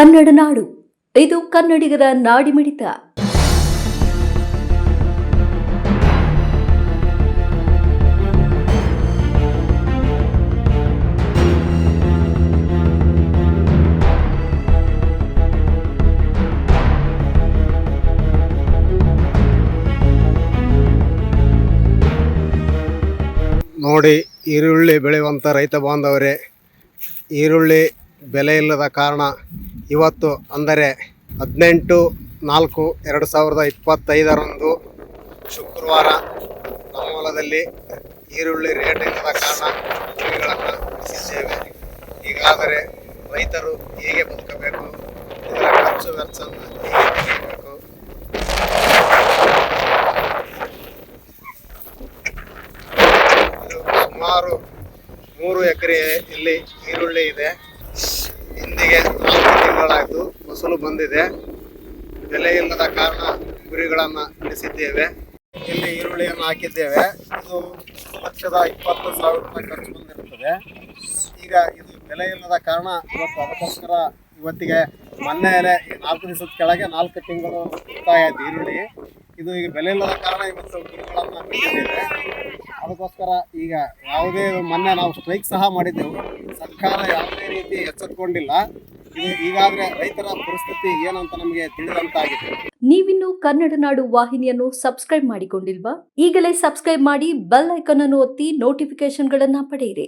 ಕನ್ನಡ ನಾಡು. ಇದು ಕನ್ನಡಿಗರ ನಾಡಿಮಿಡಿತ ನೋಡಿ ಈರುಳ್ಳಿ ಬೆಳೆಯುವಂಥ ರೈತ ಬಾಂಧವರೇ ಈರುಳ್ಳಿ ಬೆಲೆ ಇಲ್ಲದ ಕಾರಣ ಇವತ್ತು ಅಂದರೆ ಹದಿನೆಂಟು ನಾಲ್ಕು ಎರಡು ಸಾವಿರದ ಇಪ್ಪತ್ತೈದರಂದು ಶುಕ್ರವಾರ ನಮ್ಮ ಹೊಲದಲ್ಲಿ ಈರುಳ್ಳಿ ರೇಟ್ ಇಲ್ಲದ ಕಾರಣ ಕುರಿಗಳನ್ನು ಬಿಡಿಸಿದ್ದೇವೆ ಹೀಗಾದರೆ ರೈತರು ಹೇಗೆ ಬದುಕಬೇಕು, ಇದರ ಖರ್ಚು ವೆಚ್ಚವನ್ನು ಹೇಗೆ ತೆಗೆಯಬೇಕು ಇದು ಸುಮಾರು ಮೂರು ಎಕರೆ ಇಲ್ಲಿ ಈರುಳ್ಳಿ ಇದೆ. ಇಂದಿಗೆ ಫಸಲು ಬಂದಿದೆ. ಬೆಲೆ ಇಲ್ಲದ ಕಾರಣ ಕುರಿಗಳನ್ನು ಇಳಿಸಿದ್ದೇವೆ ಇಲ್ಲಿ ಈರುಳ್ಳಿಯನ್ನು ಹಾಕಿದ್ದೇವೆ. ಇದು ಲಕ್ಷದ ಇಪ್ಪತ್ತು ಸಾವಿರ ರೂಪಾಯಿ ಖರ್ಚು ಬಂದಿರುತ್ತದೆ. ಈಗ ಇದು ಬೆಲೆ ಇಲ್ಲದ ಕಾರಣ ಇವತ್ತು ಅದಕ್ಕೋಸ್ಕರ ಇವತ್ತಿಗೆ ಮೊನ್ನೆ ನಾಲ್ಕು ದಿವಸದ ಕೆಳಗೆ ನಾಲ್ಕು ತಿಂಗಳು ಉಳಿತಾಯ ಆಯ್ತು ಈರುಳ್ಳಿ. ಇದು ಈಗ ಬೆಲೆ ಇಲ್ಲದ ಕಾರಣ ಇವತ್ತು ಕುರಿಗಳನ್ನು ಅದಕ್ಕೋಸ್ಕರ ಈಗ ಯಾವುದೇ ಮೊನ್ನೆ ನಾವು ಸ್ಟ್ರೈಕ್ ಸಹ ಮಾಡಿದ್ದೆವು. ಸರ್ಕಾರ ಯಾವುದೇ ರೀತಿ ಎಚ್ಚೆತ್ತುಕೊಂಡಿಲ್ಲ ಇದು ರೈತರ ಪರಿಸ್ಥಿತಿ ಏನಂತ ನಮಗೆ ತಿಳಿದಂತಾಗಿದೆ. ನೀವಿನ್ನು ಕನ್ನಡ ನಾಡು ವಾಹಿನಿಯನ್ನು ಸಬ್ಸ್ಕ್ರೈಬ್ ಮಾಡಿಕೊಂಡಿಲ್ವಾ? ಈಗಲೇ ಸಬ್ಸ್ಕ್ರೈಬ್ ಮಾಡಿ ಬೆಲ್ ಐಕಾನ್ ಅನ್ನು ಒತ್ತಿ ನೋಟಿಫಿಕೇಶನ್ಗಳನ್ನ ಪಡೆಯಿರಿ.